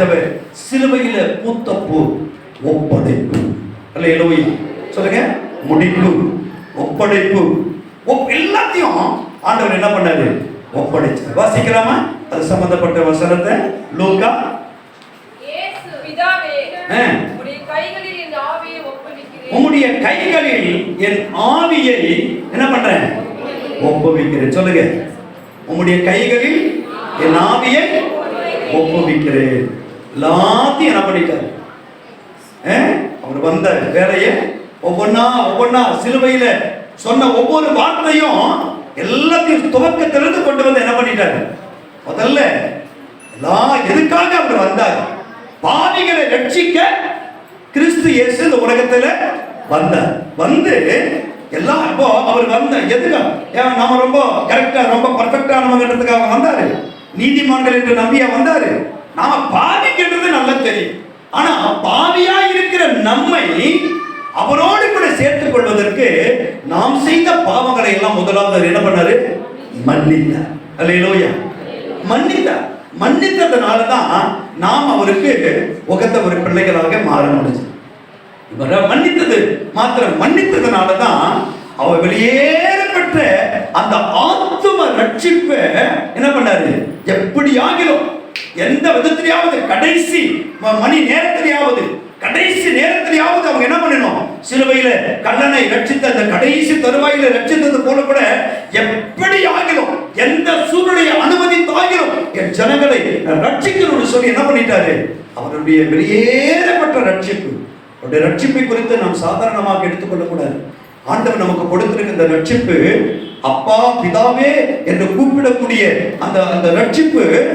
ஆண்டவர் சிலுவையில பூத்த பூ ஒப்படைப்பு. அல்ல சொல்லுங்க. முடிப்பு ஒப்படைப்பு. ஒப்- எல்லாத்தையும் ஆண்டவர் என்ன பண்ணாரு? ஒப்படைச்சார். வாசிக்கலாமா? அது சம்பந்தப்பட்ட வசனத்தை. லூக்கா? உம்முடைய கைகளில் என் ஆவியை என்ன பண்றேன்? ஒப்புவிக்கிறேன். சொல்லுங்க. உம்முடைய கைகளில் என் ஆவியை ஒப்புவிக்கிறேன். எல்லாத்தையும் என்ன பண்ணிட்டாரு? ஆ? அவர் வந்த வேலையை ஒவ்வொன்னா ஒவ்வொன்னா சிலுவையில சொன்ன ஒவ்வொரு வார்த்தையும் எல்லாத்தையும் துவக்கத்திலிருந்து கொண்டு வந்து என்ன பண்ணிட்டாரு? முதல்ல எல்லாம் எதுக்காக அவர் வந்தார்? பாவிகளை ரட்சிக்க கிறிஸ்து இயேசு இந்த உலகத்துல வந்தார். வந்து எல்லாம் இப்போ அவர் வந்த எதுக்கு? ஏன் நாம ரொம்ப கரெக்டா ரொம்ப பர்ஃபெக்டானவங்கன்றதுக்காக வந்தாரு? நீதிமான்கள் என்று நம்பியா வந்தாரு? நாம பாவிக்கின்றது நல்லா தெரியும். ஆனா பாவியா இருக்கிற நம்மை அவரோடு கூட சேர்த்துக் கொள்வதற்கு நாம் செய்த பாவங்களை எல்லாம் முதலாவது என்ன பண்ணாரு? மன்னித்தார். அல்லேலூயா மன்னித்தார். மன்னித்ததுனால தான் நாம் அவருக்கு உகந்த ஒரு பிள்ளைகளாக மாற முடிஞ்சது. இவரை மன்னித்தது மாத்திரம் மன்னித்ததுனால தான் அவர் வெளியேற பெற்ற அந்த ஆத்தும ரட்சிப்பை என்ன பண்ணாரு? எப்படி ஆகிலும் எந்த விதத்திலேயாவது கடைசி ம- மணி நேரத்திலேயாவது கடைசி நேரத்திலேயாவது அவங்க என்ன பண்ணணும்? சிலுவையில கல்லனை ரட்சித்த அந்த கடைசி தருவாயில ரட்சித்தது போல கூட எப்படி ஆகிலும் எந்த சூழ்நிலையை அனுமதித்தாகிலும் என் ஜனங்களை ரட்சிக்கணும்னு சொல்லி என்ன பண்ணிட்டாரு? அவருடைய வெளியேறப்பட்ட ரட்சிப்பு. அவருடைய ரட்சிப்பை குறித்து நாம் சாதாரணமாக எடுத்துக்கொள்ளக்கூடாது. ஆண்டவர் நமக்கு கொடுத்திருக்க இந்த ரட்சிப்பு அப்பா பிதாவே என்று கூப்பிடக்கூடிய அந்த அந்த ரட்சிப்பு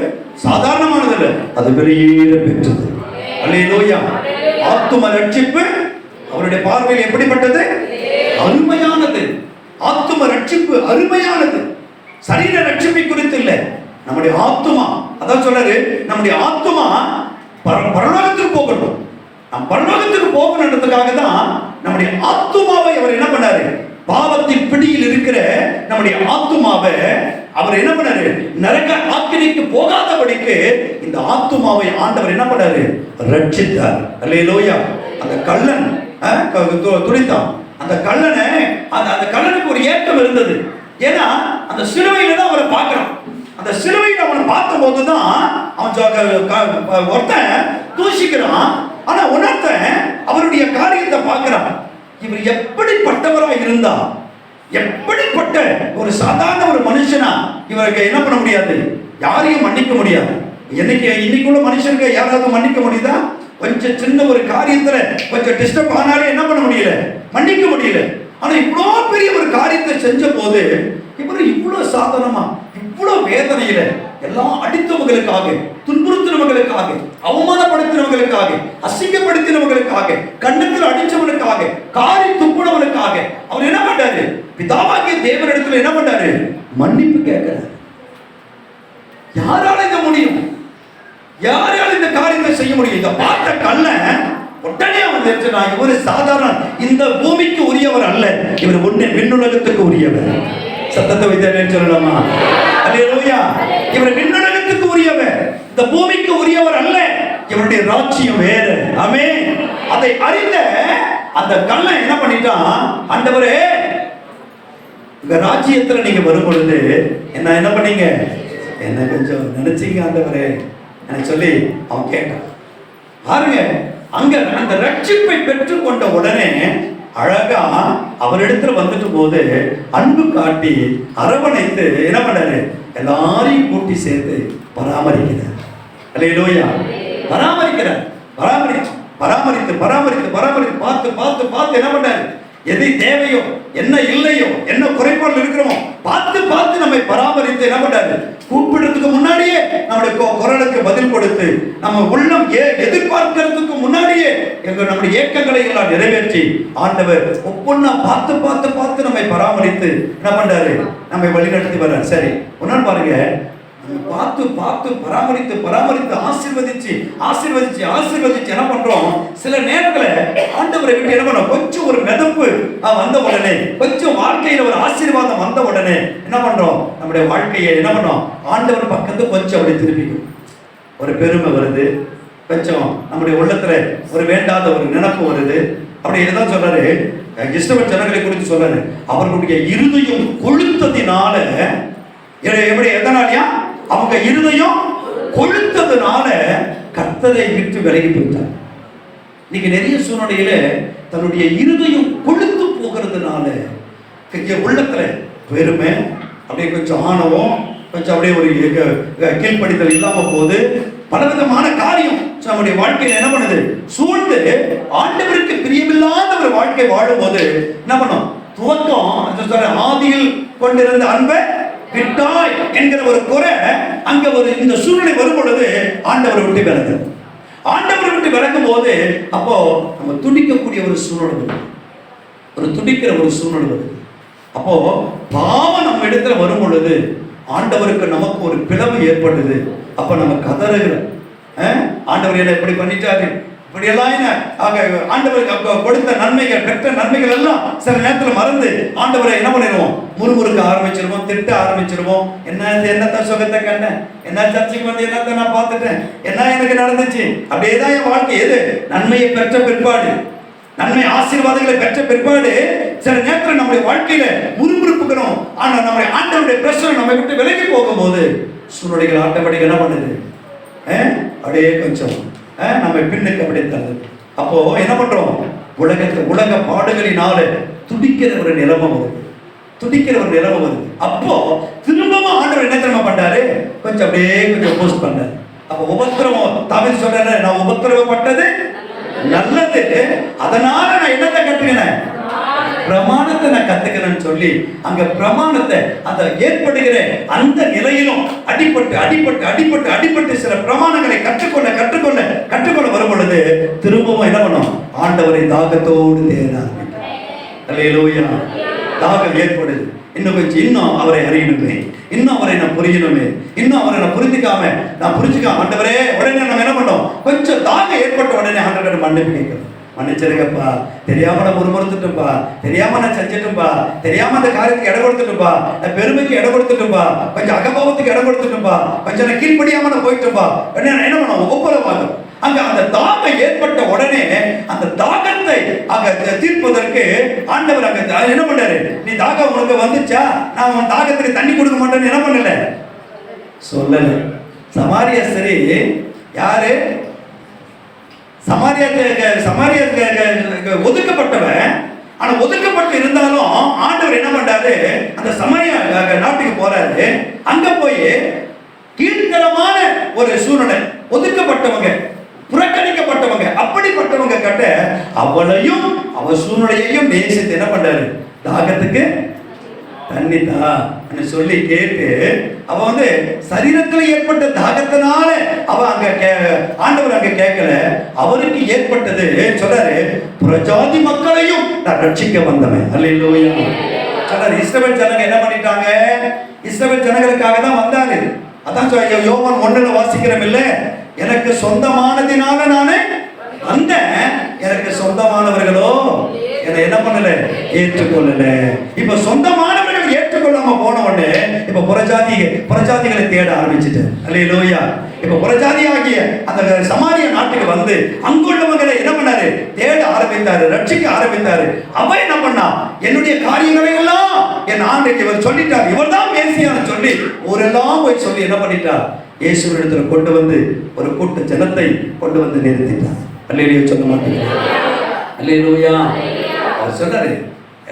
சாதாரணமானதல்ல. அது வெளியேற பெற்றது. அல்லேலூயா. ஆத்தும ரட்சிப்பு அவருடைய பார்வையில் எப்படிப்பட்டது? அருமையானது. ஆத்தும ரட்சிப்பு அருமையானது. சரீர ரட்சிப்பை குறித்து இல்லை. நம்முடைய ஆத்துமா அதான் சொல்றாரு நம்முடைய ஆத்துமா பர- பரலோகத்துக்கு போகட்டும். நம் பரலோகத்துக்கு போகணுன்றதுக்காக தான் நம்முடைய ஆத்துமாவை அவர் என்ன பண்ணாரு? பாவத்தின் பிடியில் இருக்கிற நம்முடைய ஆத்துமாவை அவர் என்ன பண்ணாரு? நரக ஆக்கினைக்கு போகாதபடிக்கு இந்த ஆத்துமாவை ஆண்டவர் என்ன பண்ணாரு? ரட்சித்தார். அல்லேலூயா. அந்த கள்ளன் அஹ், துடித்தான் அந்த கள்ளனை அந்த அந்த கள்ளனுக்கு ஒரு ஏற்றம் இருந்தது. ஏன்னா அந்த சிலுவையில தான் அவரை பார்க்கிறோம் அந்த சிலுவையில் அவனை பார்த்தபோது தான் அவன் ஒருத்தன் தூசிக்கிறான் ஆனா உணர்த்த அவருடைய காரியத்தை பார்க்கிறான். இவர் எப்படிப்பட்டவராக இருந்தா எப்படிப்பட்ட ஒரு சாதாரண ஒரு மனுஷனா இவருக்கு என்ன பண்ண முடியாது? யாரையும் மன்னிக்க முடியாது. என்னைக்கு இன்னைக்குள்ள மனுஷனுக்கு யாராவது மன்னிக்க முடியுதா? கொஞ்சம் சின்ன ஒரு காரியத்துல கொஞ்சம் டிஸ்டர்ப் ஆனாலே என்ன பண்ண முடியல? மன்னிக்க முடியல. ஆனா இவ்வளோ பெரிய ஒரு காரியத்தை செஞ்ச போது இவர் இவ்வளவு சாதனமா இவ்வளவு வேதனையில எல்லாம் அடித்தவங்களுக்காக துன்புறுத்தினவங்களுக்காக அவமானப்படுத்தினவங்களுக்காக அசிங்கப்படுத்தினவங்களுக்காக கண்ணத்தில் அடிச்சவனுக்காக காரி துப்புனவனுக்காக அவர் என்ன பண்ணாரு பிதாவாகிய தேவனிடத்துல என்ன பண்ணாரு மன்னிப்பு கேட்கிறார். யாரால இத முடியும்? யாரால இந்த காரியத்தை செய்ய முடியும்? இத பார்த்த கல்ல உடனே அவன் தெரிஞ்சுனான் இவர் சாதாரண இந்த பூமிக்கு உரியவர் அல்ல. இவர் ஒண்ணு விண்ணுலகத்துக்கு உரியவர். சத்தத்தை வைத்தேன் சொல்லலாமா அல்லையா இவர் விண்ணுலகத்துக்கு உரியவர். இந்த பூமிக்கு உரியவர் அல்ல இவருடைய ராஜ்யம் வேறு. ஆமே அதை அறிந்த அந்த கள்ளன் என்ன பண்ணிட்டான்? அந்தவரு உங்க ராஜ்யத்துல நீங்க வரும் பொழுது என்ன என்ன பண்ணீங்க? என்ன கொஞ்சம் நினைச்சீங்க ஆண்டவரே? எனக்கு சொல்லி அவன் கேட்டான். பாருங்க அங்க அந்த ரட்சிப்பை பெற்றுக்கொண்ட உடனே அழகா அவரிடத்துல வந்துட்டு போது அன்பு காட்டி அரவணைத்து என்ன பண்ணாரு? எல்லாரையும் கூட்டி சேர்த்து பராமரிக்கிறார். அல்லேலூயா. பராமரிக்கிறார். பராமரிச்சு பராமரித்து பராமரித்து பராமரித்து பார்த்து பார்த்து பார்த்து என்ன பண்ணாரு? எது தேவையோ என்ன இல்லையோ என்ன குறைபாடு இருக்கிறோமோ பார்த்து பார்த்து நம்மை பராமரித்து என்ன பண்ணாரு கூப்பிடுறதுக்கு முன்னாடியே நம்முடைய குரலுக்கு பதில் கொடுத்து நம்ம உள்ளம் ஏ எதிர்பார்க்கறதுக்கு முன்னாடியே எங்க நம்முடைய ஏக்கங்களை எல்லாம் நிறைவேற்றி ஆண்டவர் ஒவ்வொன்றா பார்த்து பார்த்து பார்த்து நம்மை பராமரித்து என்ன பண்றாரு? நம்மை வழிநடத்தி வர்றாரு. சரி ஒன்னு பாருங்க. பார்த்து பார்த்து பராமரித்து பராமரித்து ஆசிர்வதிச்சு ஆசிர்வதிச்சு ஆசிர்வதிச்சு என்ன பண்றோம்? சில நேரங்களில் ஆண்டவரை விட்டு என்ன பண்ணோம்? கொஞ்சம் ஒரு மிதப்பு வந்த உடனே கொஞ்சம் வாழ்க்கையில ஒரு ஆசீர்வாதம் வந்த உடனே என்ன பண்றோம்? நம்முடைய வாழ்க்கையை என்ன பண்ணோம்? ஆண்டவர் பக்கத்து கொஞ்சம் அப்படி திருப்பிக்கும். ஒரு பெருமை வருது. கொஞ்சம் நம்முடைய உள்ளத்துல ஒரு வேண்டாத ஒரு நினப்பு வருது. அப்படி என்னதான் சொல்றாரு. கிறிஸ்தவ ஜனங்களை குறித்து சொல்றாரு. அவர்களுடைய இருதயம் கொளுத்ததினால எப்படி எதனாலயா அவங்க இருதயம் கொழுத்ததுனால கர்த்தரை விட்டு விலகி போயிட்டார். இன்னைக்கு நிறைய சூழ்நிலையில தன்னுடைய இருதயம் கொழுத்து போகிறதுனால உள்ளத்துல பெருமை அப்படியே கொஞ்சம் ஆணவம் கொஞ்சம் அப்படியே ஒரு கீழ்ப்படித்தல் இல்லாம போகுது. பலவிதமான காரியம் நம்முடைய வாழ்க்கையில என்ன பண்ணுது? சூழ்ந்து ஆண்டவருக்கு பிரியமில்லாத ஒரு வாழ்க்கை வாழும்போது என்ன பண்ணும்? துவக்கம் ஆதியில் கொண்டிருந்த அன்பை விட்டாய் என்கிற ஒரு குறை அங்க ஒரு இந்த சூழ்நிலை வரும் பொழுது ஆண்டவரை விட்டு விலகு. ஆண்டவரை விட்டு விலகும் போது அப்போ நம்ம துடிக்கக்கூடிய ஒரு சூழ்நிலை வருது. ஒரு துடிக்கிற ஒரு சூழ்நிலை வருது. அப்போ பாவம் நம்ம இடத்துல வரும் பொழுது ஆண்டவருக்கு நமக்கு ஒரு பிளவு ஏற்படுது. அப்ப நம்ம கதறுகிறோம். ஆண்டவர் என்ன இப்படி பண்ணிட்டாரு. இப்படி எல்லாம் என்ன? ஆக ஆண்டவருக்கு கொடுத்த நன்மைகள் பெற்ற நன்மைகள் எல்லாம் சில நேரத்தில் மறந்து ஆண்டவரை என்ன பண்ணிடுவோம்? முறுமுறுக்க ஆரம்பிச்சிருவோம் திட்ட ஆரம்பிச்சிருவோம். என்ன இது என்னத்த சுகத்தை கண்டேன் என்ன சர்ச்சைக்கு வந்து என்னத்த நான் பார்த்துட்டேன்? என்ன எனக்கு நடந்துச்சு? அப்படியே தான் என் வாழ்க்கை. எது? நன்மையை பெற்ற பிற்பாடு. நன்மை ஆசீர்வாதங்களை பெற்ற பிற்பாடு. சில நேரத்தில் நம்முடைய வாழ்க்கையில முறுமுறுப்புகளும் ஆனா நம்முடைய ஆண்டவருடைய பிரச்சனை நம்ம விட்டு விலகி போகும்போது சூழ்நிலைகள் ஆட்டோமேட்டிக் என்ன பண்ணுது? அப்படியே கொஞ்சம் அஹ், நம்ம பின்னுக்கு அப்படியே தள்ளுது. அப்போ என்ன பண்றோம்? உலகத்துல உலக பாடுகளினால துடிக்கிற ஒரு நிலமம் வருது துடிக்கிற ஒரு நிலைமை வருது. அப்போ திரும்பவும் ஆண்டவர் என்ன தெரியுமா பண்ணாரு? கொஞ்சம் அப்படியே கொஞ்சம் போஸ்ட் பண்ணாரு. அப்போ உபத்திரவம் தமிழ் சொல்ற நான் உபத்திரவப்பட்டது? நல்லது. அதனால நான் என்னத்தை கற்றுக்கினேன்? பிரமாணத்தை நான் கத்துக்கிறேன்னு சொல்லி அங்க பிரமாணத்தை அந்த ஏற்படுகிற அந்த நிலையிலும் அடிபட்டு அடிபட்டு அடிபட்டு அடிபட்டு சில பிரமாணங்களை கற்றுக்கொள்ள கற்றுக்கொள்ள கற்றுக்கொள்ள வரும் பொழுது திரும்பவும் என்ன பண்ணும்? ஆண்டவரை தாகத்தோடு தேட ஆரம்பிக்கும் தாகம் ஏற்படுது. இன்னும் கொஞ்சம் இன்னும் அவரை அறியணுமே. இன்னும் அவரை நான் புரியணுமே இன்னும் அவரை நான் புரிஞ்சுக்காம நான் புரிஞ்சுக்காம ஆண்டவரே உடனே நம்ம என்ன பண்ணோம்? கொஞ்சம் தாகம் ஏற்பட்ட உடனே ஆண்டவரை மன்னிப்பு கேட்கணும் மன்னிச்சிருங்கப்பா. தெரியாம நான் முறுமுறுத்துட்டேன்ப்பா தெரியாம நான் செஞ்சிட்டுப்பா தெரியாம அந்த காரியத்துக்கு இடம் கொடுத்துட்டுப்பா நான் பெருமைக்கு இடம் கொடுத்துட்டுப்பா கொஞ்சம் அகபாவத்துக்கு இடம் கொடுத்துட்டுப்பா கொஞ்சம் நான் கீழ்படியாம நான் போயிட்டுப்பா உடனே என்ன பண்ணுவோம்? ஒப்புரவாகும் அங்க அந்த தாகம் ஏற்பட்ட உடனே அந்த தாக அங்க தீர்ப்பதற்கு ஆண்டவர் அங்க என்ன பண்ணாரு நீ தாகம் உனக்கு வந்துச்சா? நான் உன் தாகத்துக்கு தண்ணி கொடுக்க மாட்டேன்னு என்ன பண்ணல? சொல்லல. சமாரிய சரி யாரு? சமாரியா சமாரியா ஒதுக்கப்பட்டவன். ஆனா ஒதுக்கப்பட்டு இருந்தாலும் ஆண்டவர் என்ன பண்றாரு? அந்த சமரியா நாட்டுக்கு போறாரு. அங்க போய் கீழ்த்தரமான ஒரு சூழ்நிலை ஒதுக்கப்பட்டவங்க. புறக்கணிக்கப்பட்டவங்க அப்படிப்பட்டவங்க கட்ட அவளையும் அவ சூழ்நிலையையும் நேசித்து என்ன பண்றாரு? தாகத்துக்கு தண்ணி தான் சொல்லி கேட்டு அவ வந்து சரீரத்துல ஏற்பட்ட தாகத்தினால அவ அங்க கே- ஆண்டவர் அங்க கேட்கல. அவருக்கு ஏற்பட்டது சொல்றாரு புறஜாதி மக்களையும் நான் ரட்சிக்க வந்தவன். அல்லையிலோயா சொல்றாரு இஸ்ரவேல் ஜனங்க என்ன பண்ணிட்டாங்க? இஸ்ரவேல் ஜனங்களுக்காக தான் வந்தாரு. அதான் சொல்ல யோவான் ஒண்ணுல வாசிக்கிறோம் இல்லை? எனக்கு சொந்தமானதினால நானே அந்த எனக்கு சொந்தமானவர்களோ என்னை என்ன பண்ணல? ஏற்றுக்கொள்ளல. இப்ப சொந்தமானவர்கள் ஏற்றுக்கொள்ளாம போன உடனே இப்ப புறஜாதி புறஜாதிகளை தேட ஆரம்பிச்சுட்டேன். அல்லையா இப்ப புறஜாதி ஆகிய அந்த சமாரிய நாட்டுக்கு வந்து அங்குள்ளவங்களை என்ன பண்ணாரு? தேட ஆரம்பித்தாரு ரட்சிக்க ஆரம்பித்தாரு. அவ என்ன பண்ணா? என்னுடைய காரியங்களை எல்லாம் என் ஆண்டு இவர் சொல்லிட்டார். இவர் தான் மேசியான்னு சொல்லி ஊரெல்லாம் போய் சொல்லி என்ன பண்ணிட்டார்? இயேசுவிடத்துல கொண்டு வந்து ஒரு கூட்ட ஜனத்தை கொண்டு வந்து நிறுத்திட்டார். அல்லையா சொல்ல மாட்டேங்க அல்லையிலோயா அவர் சொன்னாரு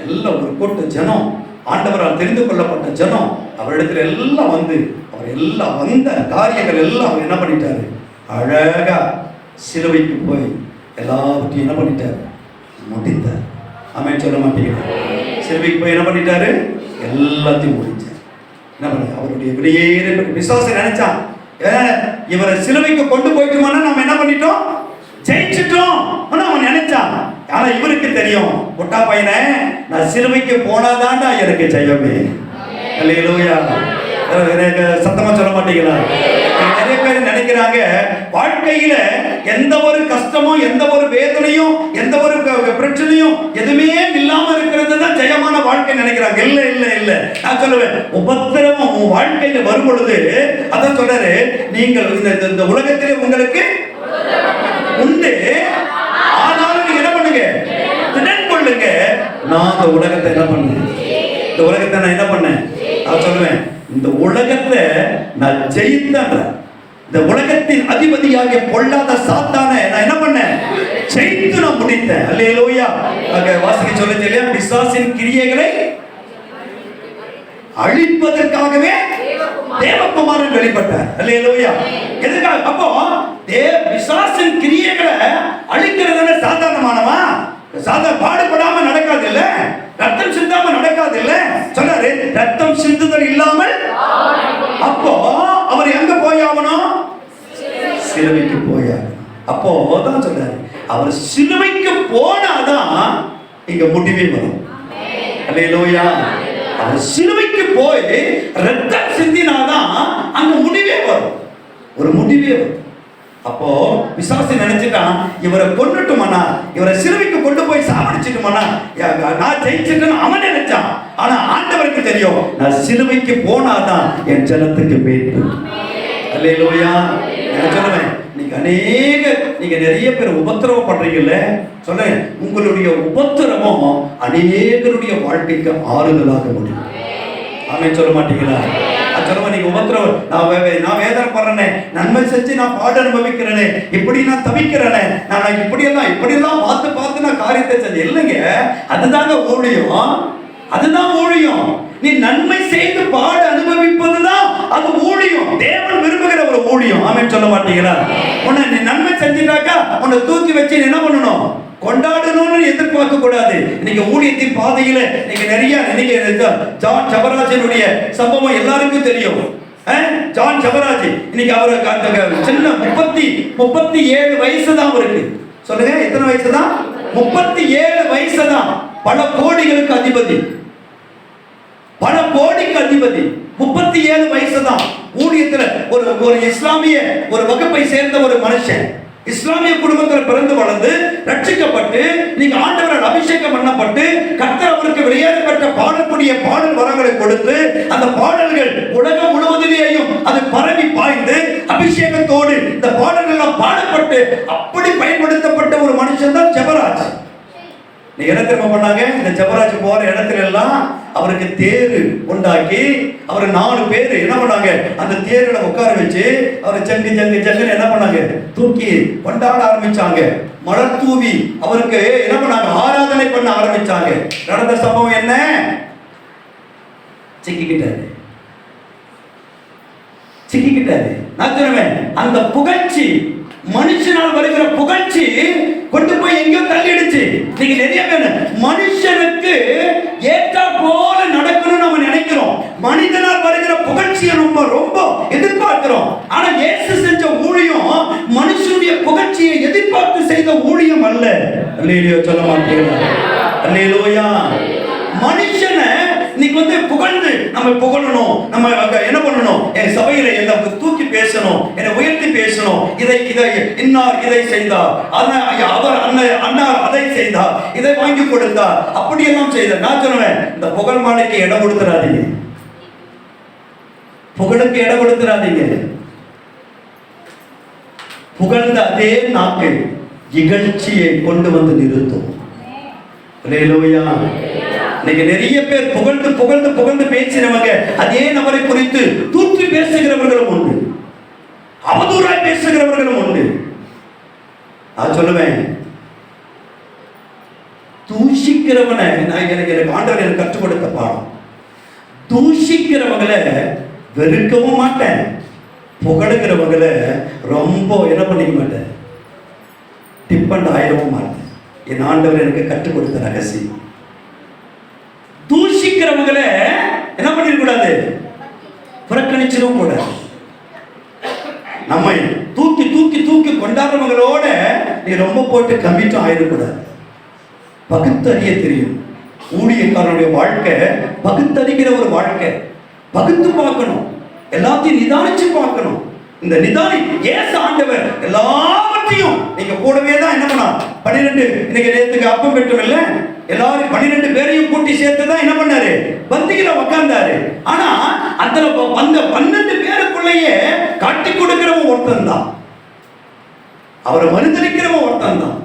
எல்லாம் ஒரு கூட்ட ஜனம் ஆண்டவரால் தெரிந்து கொள்ளப்பட்ட ஜனம் அவரிடத்துல எல்லாம் வந்து அவர் எல்லாம் வந்த காரியங்கள் எல்லாம் அவர் என்ன பண்ணிட்டாரு? அழகா சிலுவைக்கு போய் எல்லாவற்றையும் என்ன பண்ணிட்டாரு? முடித்தார். ஆமென் சொல்ல மாட்டேங்கிறார் சிலுவைக்கு போய் என்ன பண்ணிட்டாரு? எல்லாத்தையும் முடிச்சார் என்ன பண்ண அவருடைய வெளியேற விசுவாசம் நினைச்சான். இவரை சிலுவைக்கு கொண்டு போயிட்டோம்னா நம்ம என்ன பண்ணிட்டோம்? ஜெயிச்சிட்டோம். அவன் நினைச்சான் ஆனா இவருக்கு தெரியும். முட்டா பையனே நான் சிலுவைக்கு போனாதான்டா எனக்கு ஜெயமே. சத்தமா சொல்ல மாட்டீங்களா? நினைக்கிறாங்க வாழ்க்கையில எந்த ஒரு கஷ்டமும் எந்த ஒரு வேதனையும் எந்த ஒரு பிரச்சனையும் எதுவுமே இல்லாம இருக்கிறது தான் ஜெயமான வாழ்க்கை நினைக்கிறாங்க. இல்ல இல்ல இல்ல. நான் சொல்லுவேன் உபத்திரமும் உன் வாழ்க்கையில வரும் பொழுது அதான் சொல்றாரு நீங்கள் இந்த இந்த- உலகத்திலே உங்களுக்கு உண்டு. ஆனாலும் நீங்க என்ன பண்ணுங்க? திடன் கொள்ளுங்க. நான் இந்த உலகத்தை என்ன பண்ணேன்? இந்த உலகத்தை நான் என்ன பண்ணேன்? நான் சொல்லுவேன் இந்த உலகத்தை நான் ஜெயித்தேன். கொள்ளாத பொல்லாத நான் என்ன பண்ணேன்? செய்து நான் முடித்தேன். அல்லேலூயா. அங்க வாசிக்க சொல்ல தெரியல பிசாசின் கிரியைகளை அழிப்பதற்காகவே தேவகுமாரன் வெளிப்பட்டார். அல்லேலூயா. எதுக்காக அப்போ தேவ பிசாசின் கிரியைகளை அழிக்கிறது சாதாரணமானவா? சாதாரண பாடுபடாம நடக்காது இல்ல ரத்தம் சிந்தாம நடக்காது இல்ல சொன்னாரு ரத்தம் சிந்துதல் இல்லாமல். அப்போ அவர் எங்க போயாகணும் சிலுவைக்கு போயாகணும் அப்போ தான் சொல்றாரு அவர் சிலுவைக்கு போனாதான் இங்க முடிவே வரும். அல்லேலூயா. அவர் சிலுவைக்கு போய் ரத்தம் சிந்தினாதான் அங்க முடிவே வரும். ஒரு முடிவே வரும். அப்போ விசாசி நினைச்சிட்டான் இவரை கொண்டுட்டுமானா இவரை சிலுவைக்கு கொண்டு போய் சாவடிச்சிட்டுமானா நான் ஜெயிச்சிட்டேன்னு அவன் நினைச்சான். ஆனா ஆண்டவருக்கு தெரியும் நான் சிலுவைக்கு போனாதான் என் ஜனத்துக்கு மீட்பு அல்லேலூயா. நான் சொல்லுவேன்? நீங்க அநேக நீங்க நிறைய பேர் உபத்திரவம் பண்றீங்கல்ல? சொல்லேன் உங்களுடைய உபத்திரவம் அநேகருடைய வாழ்க்கைக்கு ஆறுதலாக முடியும். ஆமே சொல்ல மாட்டீங்களா? சொல்லுவா நீங்க உபத்திரவம் நான் நான் வேதனை நான் நன்மை செஞ்சு நான் பாடு அனுபவிக்கிறேனே இப்படி நான் தவிக்கிறேனே நான் நான் இப்படியெல்லாம் இப்படியெல்லாம் பார்த்து பார்த்து நான் காரியத்தை செஞ்சேன் இல்லைங்க அதுதாங்க ஊழியம். அதுதான் ஊழியம். நீ நன்மை செய்து பாடு அனுபவிப்பதுதான் அது ஊழியம். தேவன் விரும்புகிற ஒரு ஊழியம். ஆமென் சொல்ல மாட்டீங்களா? உன்னை நீ நன்மை செஞ்சிட்டாக்கா உன்னை தூக்கி வச்சு என்ன பண்ணணும்? கொண்டாடணும்னு எதிர்பார்க்க கூடாது. நீங்க ஊழியத்தின் பாதையில நீங்க நிறைய நினைக்க ஜான் ஜபராஜனுடைய சம்பவம் எல்லாருக்கும் தெரியும். ஜான் ஜபராஜ் இன்னைக்கு அவருக்கு அந்த சின்ன முப்பத்தி முப்பத்தி ஏழு வயசு தான் அவருக்கு. சொல்லுங்க எத்தனை வயசு தான் முப்பத்தி ஏழு வயசு தான் பல கோடிகளுக்கு அதிபதி. பல கோடிக்கு அதிபதி. முப்பத்தி ஏழு வயசு தான் ஊழியத்துல ஒரு ஒரு இஸ்லாமிய ஒரு வகுப்பை சேர்ந்த ஒரு மனுஷன். இஸ்லாமிய குடும்பத்தில் பிறந்து வளர்ந்து ரட்சிக்கப்பட்டு நீங்க ஆண்டவரால் அபிஷேகம் பண்ணப்பட்டு கர்த்தர் அவருக்கு வெளியேறப்பட்ட பாடக்கூடிய பாடல் வரங்களை கொடுத்து அந்த பாடல்கள் உலகம் முழுவதிலேயும் அது பரவி பாய்ந்து அபிஷேகத்தோடு இந்த பாடல்கள் எல்லாம் பாடப்பட்டு அப்படி பயன்படுத்தப்பட்ட ஒரு மனுஷன் தான் ஜபராஜ். நீ என்ன திரும்ப பண்ணாங்க? இந்த ஜபராஜ் போற இடத்துல எல்லாம் அவருக்கு தேரு உண்டாக்கி அவர் நாலு பேர் என்ன பண்ணாங்க? அந்த தேரில் உட்கார வச்சு அவரை ஜங்கு ஜங்கு ஜங்குன்னு என்ன பண்ணாங்க? தூக்கி கொண்டாட ஆரம்பிச்சாங்க. மலர் தூவி அவருக்கு என்ன பண்ணாங்க? ஆராதனை பண்ண ஆரம்பிச்சாங்க. நடந்த சம்பவம் என்ன? சிக்கிக்கிட்டாரு. சிக்கிக்கிட்டாரு. நான் சொல்லுவேன் அந்த புகழ்ச்சி மனுஷனால் வருகிற புகழ்ச்சி கொண்டு போய் எங்கேயோ தள்ளிடுச்சு. நீங்க நிறைய பேர் மனுஷனுக்கு ஏற்றா போல நடக்கணும்னு நம்ம நினைக்கிறோம். மனிதனால் வருகிற புகழ்ச்சியை நம்ம ரொம்ப எதிர்பார்க்கிறோம். ஆனா இயேசு செஞ்ச ஊழியம் மனுஷனுடைய புகழ்ச்சியை எதிர்பார்த்து செய்த ஊழியம் அல்ல. அல்லேலூயா சொல்ல மாட்டீங்களா? அல்லேலூயா. மனுஷனை புகழ்ந்து நம்ம புகழணும். நம்ம என்ன பண்ணணும்? என் சபையில என்ன தூக்கி பேசணும். என்னை உயர்த்தி பேசணும். இதை இதை இன்னார் இதை செய்தார். அவர் அண்ணன் அண்ணார் அதை செய்தார். இதை வாங்கி கொடுத்தார். அப்படியெல்லாம் செய்தார். நான் சொல்லுவேன் இந்த புகழ் மாலைக்கு இடம் கொடுத்துறாதீங்க. புகழுக்கு இடம் கொடுத்துறாதீங்க. புகழ்ந்த அதே நாக்கு இகழ்ச்சியை கொண்டு வந்து நிறுத்தும். அல்லேலூயா இன்னைக்கு நிறைய பேர் புகழ்ந்து புகழ்ந்து புகழ்ந்து பேசினவங்க அதே நபரை குறித்து தூற்றி பேசுகிறவர்களும் உண்டு. அவதூறாய் பேசுகிறவர்களும் உண்டு. நான் சொல்லுவேன் தூஷிக்கிறவனை நான் எனக்கு எனக்கு ஆண்டவர் எனக்கு கற்றுக் கொடுத்த பாடம். தூஷிக்கிறவங்களை வெறுக்கவும் மாட்டேன். புகழுகிறவங்களை ரொம்ப என்ன பண்ணிக்க மாட்டேன். டிப்பண்ட் ஆயிடவும் மாட்டேன். என் ஆண்டவர் எனக்கு கற்றுக் கொடுத்த ரகசியம். தூஷிக்கிறவங்களை என்ன பண்ணிடக்கூடாது? புறக்கணிச்சிடவும் கூடாது. நம்மை தூக்கி தூக்கி தூக்கி கொண்டாடுறவங்களோட நீ ரொம்ப போட்டு கம்மிட்டும் ஆயிடக்கூடாது. பகுத்தறிய தெரியும். ஊழியக்காரனுடைய வாழ்க்கை பகுத்தறிகிற ஒரு வாழ்க்கை. பகுத்து பார்க்கணும். எல்லாத்தையும் நிதானிச்சு பார்க்கணும். இந்த நிதானி ஏச ஆண்டவர் எல்லாவற்றையும் நீங்க கூடவே தான் என்ன பண்ணா பன்னிரெண்டு இன்னைக்கு நேத்துக்கு அப்பம் பெற்றும் எல்லாரும் பன்னிரெண்டு பேரையும் கூட்டி சேர்த்து தான் என்ன பண்ணாரு? பந்தியில உக்காந்தாரு. ஆனா அந்த அந்த பன்னெண்டு பேருக்குள்ளேயே காட்டி கொடுக்கிறவன் ஒருத்தன் தான் அவரை மறுதளிக்கிறவன் ஒருத்தன் தான்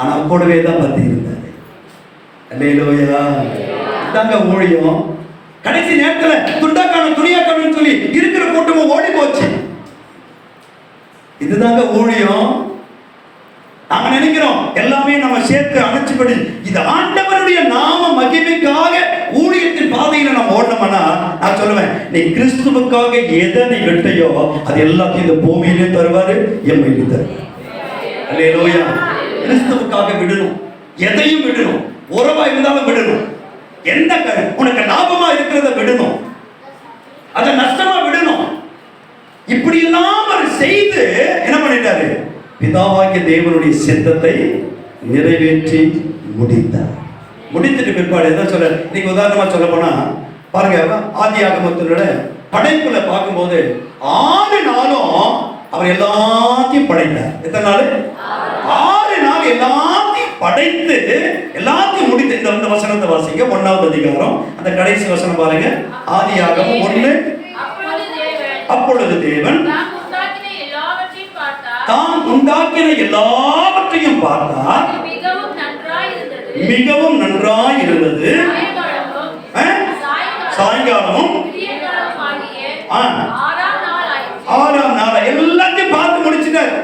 ஆனா கூடவே தான் பத்தி இருந்தாரு. அல்லேலூயா. தாங்க ஊழியம். கடைசி நேரத்துல துண்டாக்கான துணியாக்கணும்னு சொல்லி இருக்கிற கூட்டமும் ஓடி போச்சு இதுதாங்க ஊழியம். நாம நினைக்கிறோம் எல்லாமே நம்ம சேர்த்து அணைச்சுப்படி இது ஆண்டவருடைய நாம மகிமைக்காக ஊழியத்தின் பாதையில நம்ம ஓடணும்னா நான் சொல்லுவேன் நீ கிறிஸ்துவுக்காக எதை நீ விட்டையோ அது எல்லாத்தையும் இந்த பூமியிலே தருவாரு எம்மையிலே தருவார். அல்லேலூயா. கிறிஸ்துவுக்காக விடணும். எதையும் விடணும். உறவா இருந்தாலும் விடணும். எந்த உனக்கு லாபமா இருக்கிறத விடணும். அதை நஷ்டமா விடணும். இப்படி எல்லாம் செய்து என்ன பண்ணிட்டாரு? பிதாவாகிய தேவனுடைய சித்தத்தை நிறைவேற்றி முடித்தார். முடித்துட்டு பிற்பாடு என்ன சொல்ற நீங்க உதாரணமா சொல்ல போனா பாருங்க ஆதி ஆகமத்தினோட படைப்புல பார்க்கும்போது ஆறு நாளும் அவர் எல்லாத்தையும் படைத்தார். எத்தனை நாள்? ஆறு நாள் எல்லாத்தையும் படைத்து எல்லாத்தையும் முடித்து இந்த இந்த வசனத்தை வாசிங்க ஒன்னாவது அதிகாரம் அந்த கடைசி வசனம் பாருங்க. ஆதி ஆகமம் ஒண்ணு அப்பொழுது தேவன் அப்பொழுது தேவன் தாம் உண்டாக்கின எல்லாவற்றையும் பார்த்தார் தாம் உண்டாக்கின எல்லாவற்றையும் பார்த்தார் மிகவும் நன்றாய் இருந்தது சாயங்காலமும். ஆறாம் நாள் எல்லாத்தையும் பார்த்து முடிச்சிட்டாரு.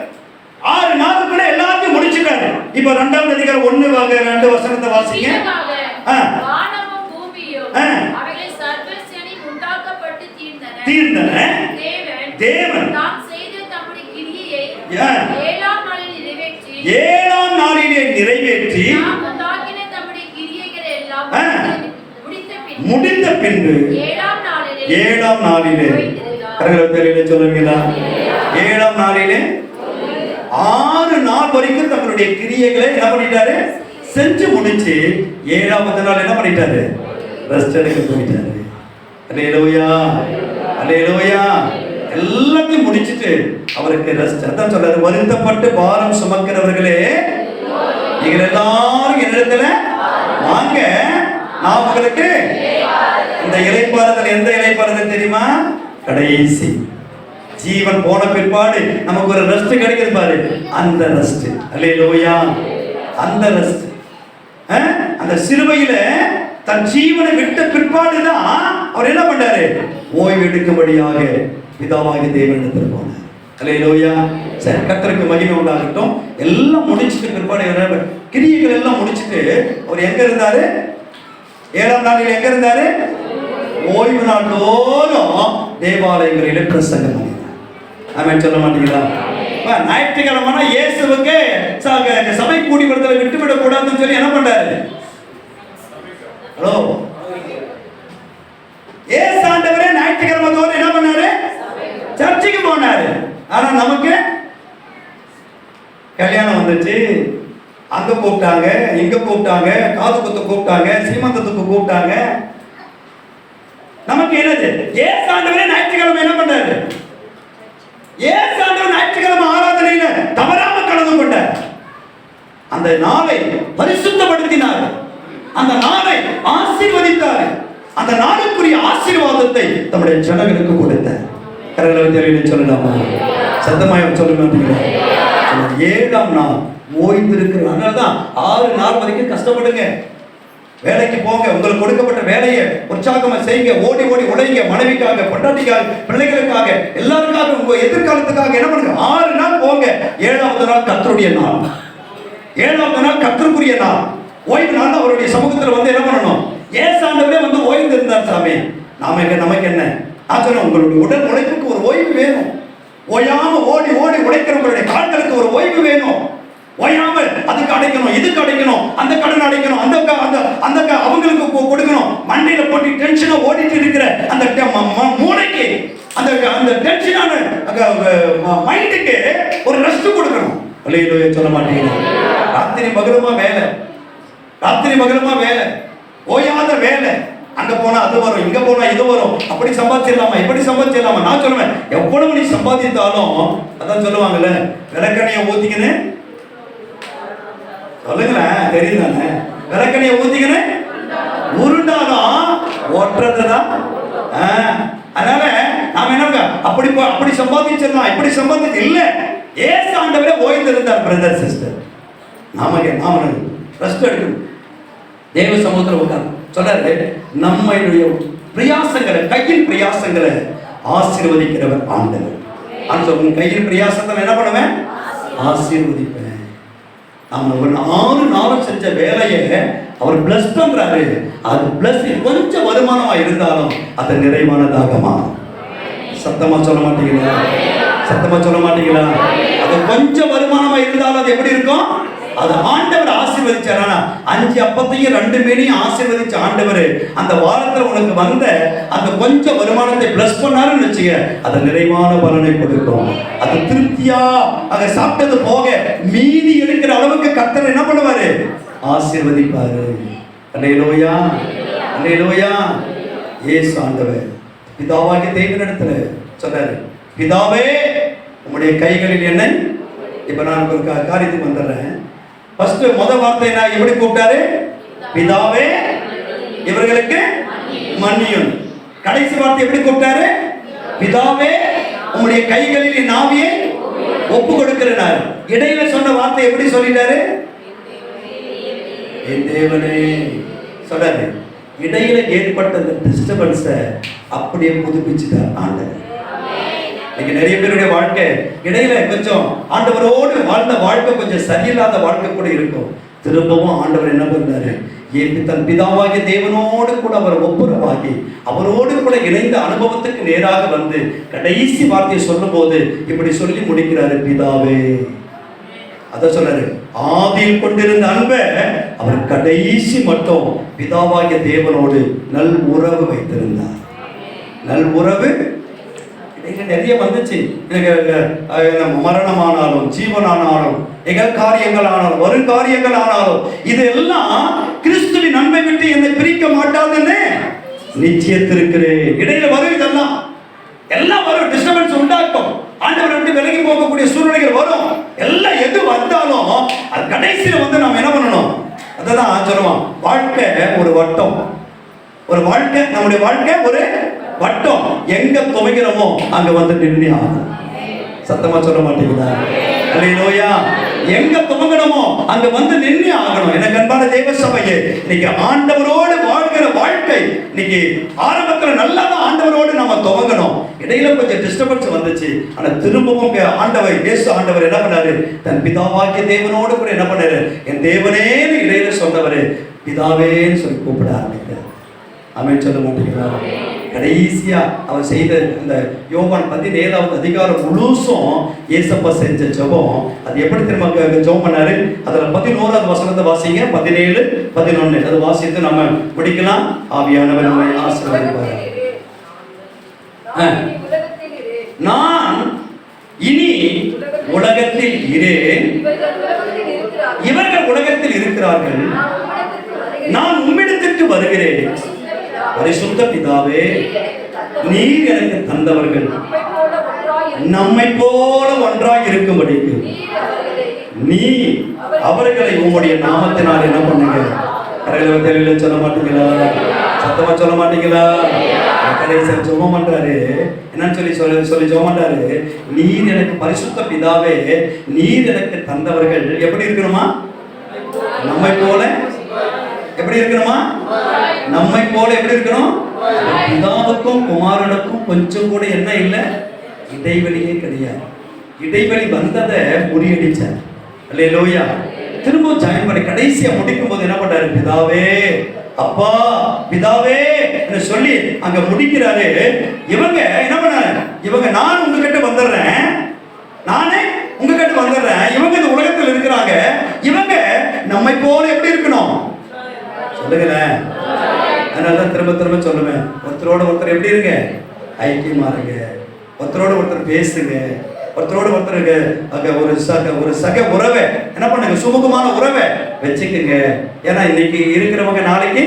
ஆறு நாளுக்குள்ள எல்லாத்தையும் முடிச்சிட்டாரு. இப்ப ரெண்டாவது அதிகாரம் ஒண்ணு வாங்க ரெண்டு வசனத்தை வாசிங்க. இதற்காக ஆ. ஏழாம் நாளில் நிறைவேற்றி. முடிந்த பின்பு. ஏழாம் நாளிலே ஏழாம் நாளிலே. கரங்களை தெரியல சொல்லுவீங்களா ஏழாம். நாளிலே ஆறு நாள் வரைக்கும் தங்களுடைய கிரியைகளை என்ன பண்ணிட்டாரு? செஞ்சு முடிச்சு ஏழாவது நாள் என்ன பண்ணிட்டாரு? ரெஸ்ட் எடுக்க போயிட்டாரு. அல்லேலூயா அல்லேலூயா எல்லாத்தையும் முடிச்சிட்டு அவருக்கு ரெஸ்ட் அதான் சொல்றாரு வருத்தப்பட்டு பாரம் சுமக்கிறவர்களே நீங்கள் எல்லாரும் என்னிடத்துல வாங்க நான் உங்களுக்கு இந்த இலைப்பாறுதல் எந்த இலைப்பாறுதல் தெரியுமா? கடைசி. ஜீவன் போன பிற்பாடு நமக்கு ஒரு ரெஸ்ட் கிடைக்கிறது பாரு. அந்த ரெஸ்ட் அல்லேலூயா. அந்த ரெஸ்ட் அந்த சிறுவையில தன் ஜீவனை விட்ட பிற்பாடுதான் அவர் என்ன பண்ணாரு? ஓய்வு எடுக்கும்படியாக பிதாவாகி தேவனிடத்தில் போனார் அல்லேலூயா சரி கத்தருக்கு மகிமை உண்டாகட்டும் எல்லாம் முடிச்சுட்டு பிற்பாடு கிரியைகள் எல்லாம் முடிச்சுட்டு அவர் எங்க இருந்தாரு ஏழாம் நாளில் எங்க இருந்தாரு ஓய்வு நாள் தோறும் தேவாலயங்களிலே பிரசங்கம் பண்ணினார் சொல்ல மாட்டீங்களா ஞாயிற்றுக்கிழமைனா இயேசுவுக்கு சபை கூடி வருதலை விட்டு கூடாதுன்னு சொல்லி என்ன பண்றாரு ஹலோ ஏசு ஆண்டவரே ஞாயிற்றுக்கிழமை தோறும் என்ன பண்ணாரு சர்ச்சுக்கு போனாரு. ஆனா நமக்கு கல்யாணம் வந்துச்சு. அங்க கூப்பிட்டாங்க இங்க கூப்பிட்டாங்க காது குத்து கூப்பிட்டாங்க சீமந்தத்துக்கு கூப்பிட்டாங்க. நமக்கு என்னது? ஏ சாண்டவரே ஞாயிற்றுக்கிழமை என்ன பண்றாரு? ஏ சாண்டவர் ஞாயிற்றுக்கிழமை ஆராதனையில தவறாம கலந்து கொண்டார். அந்த நாளை பரிசுத்தப்படுத்தினார். அந்த நாளை ஆசீர்வதித்தார். அந்த நாளுக்குரிய ஆசீர்வாதத்தை தம்முடைய ஜனங்களுக்கு கொடுத்தார். கரங்களை தெரியல சொல்லலாமா? சத்தமாயம் சொல்லுங்க. ஏழாம் நாள் ஓய்ந்திருக்கிற அதனால தான் ஆறு நாள் வரைக்கும் கஷ்டப்படுங்க. வேலைக்கு போங்க. உங்களுக்கு கொடுக்கப்பட்ட வேலையை உற்சாகமா செய்யுங்க. ஓடி ஓடி உடைங்க மனைவிக்காக பொண்டாட்டிக்காக பிள்ளைகளுக்காக எல்லாருக்காக உங்க எதிர்காலத்துக்காக என்ன பண்ணுங்க? ஆறு நாள் போங்க. ஏழாவது நாள் கத்தருடைய நாள். ஏழாவது நாள் கத்தருக்குரிய நாள். ஓய்வு நாள் அவருடைய சமூகத்தில் வந்து என்ன பண்ணணும்? ஏசாண்டவரே வந்து ஓய்ந்து இருந்தார் சாமி. நாம எங்க நமக்கு என்ன? நான் உங்களுடைய உடல் உழைப்புக்கு ஒரு ஓய்வு வேணும். ஓயாம ஓடி ஓடி உழைக்கிறவங்களுடைய கால்களுக்கு ஒரு ஓய்வு வேணும். ஓயாம அதுக்கு அடைக்கணும் இதுக்கு அடைக்கணும் அந்த கடன் அடைக்கணும் அந்த அந்த அந்த அவங்களுக்கு கொடுக்கணும். மண்டையில போட்டு டென்ஷனை ஓடிட்டு இருக்கிற அந்த ம- ம- மூளைக்கு அந்த அந்த டென்ஷனான மைண்டுக்கு ஒரு ரெஸ்ட் கொடுக்கணும். அல்லையிலோய சொல்ல மாட்டேங்கிறோம் ராத்திரி பகலமா வேலை? ராத்திரி பகலமா வேலை? ஓயாத வேலை? அங்க போனா அது வரும் இங்க போனா இது வரும். அப்படி சம்பாதிச்சிடலாமா? இப்படி சம்பாதிச்சிடலாமா? நான் சொல்லுவேன். எவ்வளவு நீ சம்பாதித்தாலும் அதான் சொல்லுவாங்கல்ல விளக்கணைய ஊத்திக்கின்னு. சொல்லுங்களேன் தெரியுது தானே விளக்கணைய ஊத்திக்கின்னு. உருண்டாலும் ஒட்டுறதுதான் ஆ, அதனால நாம என்ன அப்படி அப்படி சம்பாதிச்சிடலாம். இப்படி சம்பாதிச்சு இல்ல. ஏசு ஆண்டவரே ஓய்ந்திருந்தார் பிரதர் சிஸ்டர் நாம நாம ரெஸ்ட் எடுக்கணும். தேவ சமூகத்தில் உட்கார் சொல்றாரு நம்மளுடைய பிரயாசங்களை கையின் பிரயாசங்களை ஆசீர்வதிக்கிறவர் ஆண்டவர். ஆனால் உன் கையில் பிரயாசத்தை என்ன பண்ணுவேன்? ஆசீர்வதிப்பேன். நாம ஒரு ஆறு நாளும் செஞ்ச வேலையை அவர் பிளஸ் பண்றாரு. அது பிளஸ் கொஞ்சம் வருமானமா இருந்தாலும் அது நிறைவானதாக மாறும். சத்தமா சொல்ல மாட்டீங்களா? சத்தமா சொல்ல மாட்டீங்களா? அது கொஞ்சம் வருமானமா இருந்தாலும் அது எப்படி இருக்கும்? அது ஆண்டவர் ஆசீர்வதிச்சாரா அஞ்சு அப்பத்தையும் ரெண்டு மீனையும் ஆசீர்வதிச்ச ஆண்டவர். அந்த வாரத்தில் உனக்கு வந்த அந்த கொஞ்சம் வருமானத்தை பிளஸ் பண்ணாருன்னு வச்சுக்க அது நிறைவான பலனை கொடுக்கும். அது திருப்தியா? அதை சாப்பிட்டது போக மீதி எடுக்கிற அளவுக்கு கத்தர் என்ன பண்ணுவாரு? ஆசீர்வதிப்பாரு. அல்லேலூயா. ஏ ஏசு ஆண்டவர். பிதாவாகிய தேவனிடத்துல சொல்றாரு பிதாவே உங்களுடைய கைகளில் என்ன இப்ப நான் ஒரு காரியத்துக்கு வந்துடுறேன். ஃபர்ஸ்ட் முத வார்த்தை நான் எப்படி கூப்பிட்டாரு? பிதாவே இவர்களுக்கு மன்னியும். கடைசி வார்த்தை எப்படி கூப்பிட்டாரு? பிதாவே உம்முடைய கைகளில் என் ஆவியை ஒப்பு கொடுக்கிறார் இடையில சொன்ன வார்த்தை எப்படி சொல்லிட்டாரு? என் தேவனே சொல்றாரு இடையில ஏற்பட்ட அந்த டிஸ்டர்பன்ஸை அப்படியே புதுப்பிச்சுட்டார் ஆண்டவர். இன்னைக்கு நிறைய பேருடைய வாழ்க்கை இடையில கொஞ்சம் ஆண்டவரோடு வாழ்ந்த வாழ்க்கை கொஞ்சம் சரியில்லாத வாழ்க்கை கூட இருக்கும். திரும்பவும் ஆண்டவர் என்ன பண்ணாரு என் தன் பிதாவாகிய தேவனோடு கூட அவர் ஒப்புரவாகி அவரோடு கூட இணைந்த அனுபவத்துக்கு நேராக வந்து கடைசி வார்த்தையை சொல்லும்போது இப்படி சொல்லி முடிக்கிறாரு பிதாவே. அத சொல்றாரு ஆதியில் கொண்டிருந்த அன்பை அவர் கடைசி மட்டும் பிதாவாகிய தேவனோடு நல் உறவு வைத்திருந்தார். நல் உறவு நிறைய வந்துச்சு. நம்ம மரணமானாலும் ஜீவனானாலும் எங்கள் காரியங்கள் ஆனாலும் வரும் காரியங்கள் ஆனாலும் இதெல்லாம் கிறிஸ்துவின் நன்மை விட்டு என்னை பிரிக்க மாட்டாதுன்னு நிச்சயத்திருக்கிறேன். இடையில வரும் இதெல்லாம். எல்லாம் வரும். டிஸ்டர்பன்ஸ் உண்டாக்கும். ஆண்டவர் ரெண்டு விலகி போகக்கூடிய சூழ்நிலைகள் வரும். எல்லாம் எது வந்தாலும் அது கடைசியில் வந்து நம்ம என்ன பண்ணணும்? அதுதான் சொல்லுவோம் வாழ்க்கை ஒரு வட்டம். ஒரு வாழ்க்கை நம்முடைய வாழ்க்கை ஒரு வட்டம் எங்க துவைக்கிறோமோ அங்க வந்து நின்று ஆகும் சத்தமா சொல்ல மாட்டீங்களா? அல்லையிலோயா எங்க துவங்கணுமோ அங்க வந்து நின்று ஆகணும். எனக்கு அன்பான தேவ சபையே இன்னைக்கு ஆண்டவரோடு வாழ்கிற வாழ்க்கை இன்னைக்கு ஆரம்பத்துல நல்லா தான் ஆண்டவரோடு நம்ம துவங்கணும். இடையில கொஞ்சம் டிஸ்டர்பன்ஸ் வந்துச்சு. ஆனா திரும்பவும் ஆண்டவர் இயேசு ஆண்டவர் என்ன பண்ணாரு? தன் பிதாவாகிய தேவனோடு கூட என்ன பண்ணாரு? என் தேவனேன்னு இடையில சொன்னவரு பிதாவேன்னு சொல்லி கூப்பிட ஆரம்பிக்கிறார். ஆமென் சொல்ல மாட்டீங்களா? கடைசியா அவர் செய்த இந்த யோவான் பதினேழாவது அதிகாரம் முழுசும் ஏசப்பா செஞ்ச ஜெபம். அது எப்படி திரும்ப ஜெபம் பண்ணாரு? அதுல பதினோராவது வசனத்தை வாசிங்க. பதினேழு பதினொன்னு. அது வாசித்து நம்ம முடிக்கலாம். ஆவியானவர் நம்மை ஆசீர்வதிப்பார். இரு நான் இனி உலகத்தில் இரேன் இவர்கள் உலகத்தில் இருக்கிறார்கள். நான் உம்மிடத்திற்கு வருகிறேன். பரிசுத்த பிதாவே நீர் எனக்கு தந்தவர்கள். நம்மை போல ஒன்றாக இருக்கும்படிக்கு. நீ அவர்களை உங்களுடைய நாமத்தினால் என்ன பண்ணுங்க? கரையில தெளிவில் சொல்ல மாட்டீங்களா? சத்தமா சொல்ல மாட்டீங்களா? கடைசியில் ஜெபம் பண்றாரு. என்னன்னு சொல்லி சொல்லி சொல்லி ஜெபம் பண்றாரு. நீர் எனக்கு பரிசுத்த பிதாவே நீர் எனக்கு தந்தவர்கள். எப்படி இருக்கணுமா? நம்மை போல எப்படி இருக்கணுமா? நம்மை போல எப்படி இருக்கணும்? பிதாவுக்கும் குமாரனுக்கும் கொஞ்சம் கூட என்ன இல்லை? இடைவெளியே கிடையாது. இடைவெளி வந்ததை முறியடிச்சார். அல்லே லோயா திரும்ப ஜாயின் பண்ணி கடைசியா முடிக்கும் போது என்ன பண்றாரு பிதாவே அப்பா பிதாவே என்று சொல்லி அங்க முடிக்கிறாரு. இவங்க என்ன பண்ணாரு? இவங்க நான் உங்ககிட்ட வந்துடுறேன். நானே உங்ககிட்ட வந்துடுறேன். இவங்க இந்த உலகத்தில் இருக்கிறாங்க. இவங்க நம்மை போல எப்படி இருக்கணும்? சொல்லுங்களேன் அதனால தான் திரும்ப திரும்ப சொல்லுவேன். ஒருத்தரோட ஒருத்தர் எப்படி இருங்க? ஐக்கியமா இருங்க. ஒருத்தரோட ஒருத்தர் பேசுங்க. ஒருத்தரோட ஒருத்தருக்கு அங்க ஒரு சக ஒரு சக உறவை என்ன பண்ணுங்க? சுமூகமான உறவை வச்சுக்கோங்க. ஏன்னா இன்னைக்கு இருக்கிறவங்க நாளைக்கு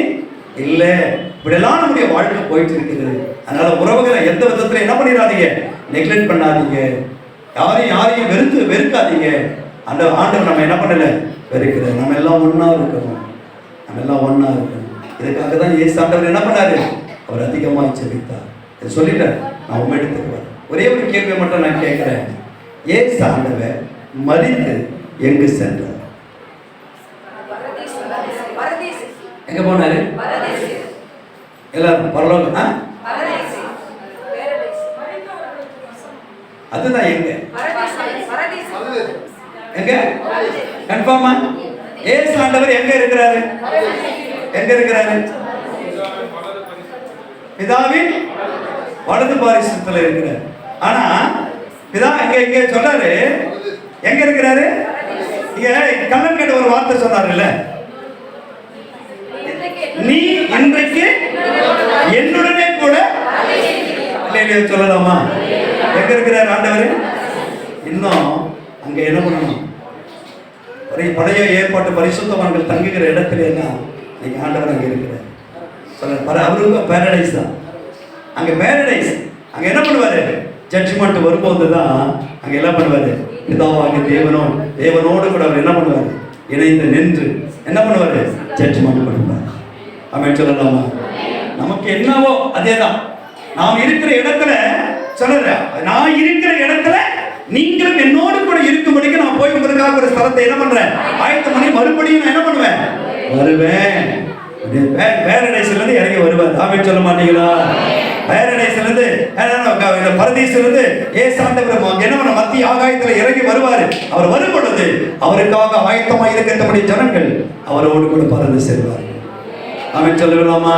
இல்லை. இப்படியெல்லாம் நம்முடைய வாழ்க்கை போயிட்டு இருக்குது. அதனால உறவுகளை எந்த விதத்துல என்ன பண்ணிடாதீங்க? நெக்லெக்ட் பண்ணாதீங்க. யாரையும் யாரையும் வெறுத்து வெறுக்காதீங்க. அந்த ஆண்டவர் நம்ம என்ன பண்ணல? வெறுக்கிறது நம்ம எல்லாம் ஒன்றா இருக்கணும். எல்லாம் ஒண்ணா இருக்கணும். இதுக்காக தான் ஏசு ஆண்டவர் என்ன பண்ணாரு? அவர் அதிகமாக ஜெபித்தார். இதை சொல்லிட்டார் நான் உண்மை எடுத்துக்குவேன் ஒரே ஒரு கேள்வியை மட்டும் நான் கேட்குறேன். ஏசு ஆண்டவர் மறித்து எங்கு சென்றார்? எங்க போனாரு? எல்லாரும் பரலோகம். அதுதான் எங்க? எங்க? கன்ஃபார்மா? ஏசு ஆண்டவர் எங்க இருக்கிறாரு? எங்க இருக்கிறாரு? பிதாவின் வலது பாரிசத்துல இருக்கிறார். ஆனா பிதா எங்க இங்க சொல்றாரு எங்க இருக்கிறாரு? இங்க கண்ணன் கேட்ட ஒரு வார்த்தை சொன்னார்ல நீ இன்றைக்கு என்னுடனே கூட சொல்லலாமா? எங்க இருக்கிறார் ஆண்டவர்? இன்னும் அங்க என்ன பண்ணணும்? பழைய பழைய ஏற்பாட்டு பரிசுத்தவான்கள் தங்குகிற இடத்துல எல்லாம் நீங்க ஆண்டவர் அங்கே இருக்கிறார். சொல்ல பர அவருக்கு பேரடைஸ் தான். அங்கே பேரடைஸ் அங்கே என்ன பண்ணுவார்? ஜட்ஜ்மெண்ட் வரும்போது தான் அங்கே என்ன பண்ணுவார்? பிதாவாகிய தேவனோ தேவனோடு கூட அவர் என்ன பண்ணுவாரு? இணைந்து நின்று என்ன பண்ணுவார்? ஜட்ஜ்மெண்ட் பண்ணுவார். அவன் சொல்லலாமா? நமக்கு என்னவோ அதேதான். நாம் இருக்கிற இடத்துல சொல்லுற நான் இருக்கிற இடத்துல நீங்களும் என்னோடு கூட இருக்கும்படிக்கு நான் போய் உங்களுக்காக ஒரு ஸ்தலத்தை என்ன பண்றேன்? ஆயத்தம் மணி மறுபடியும் நான் என்ன பண்ணுவேன்? வருவேன். பேரடைஸ்ல இருந்து இறங்கி வருவார். தாமே சொல்ல மாட்டீங்களா? பேரடைஸ்ல இருந்து பரதீஸ்ல இருந்து ஏசாண்டவர் என்ன பண்ண மத்திய ஆகாயத்துல இறங்கி வருவாரு. அவர் வரும் பொழுது அவருக்காக ஆயத்தமாக இருக்கிறபடி ஜனங்கள் அவரோடு கூட பறந்து செல்வார் ஆமென் சொல்லலாமா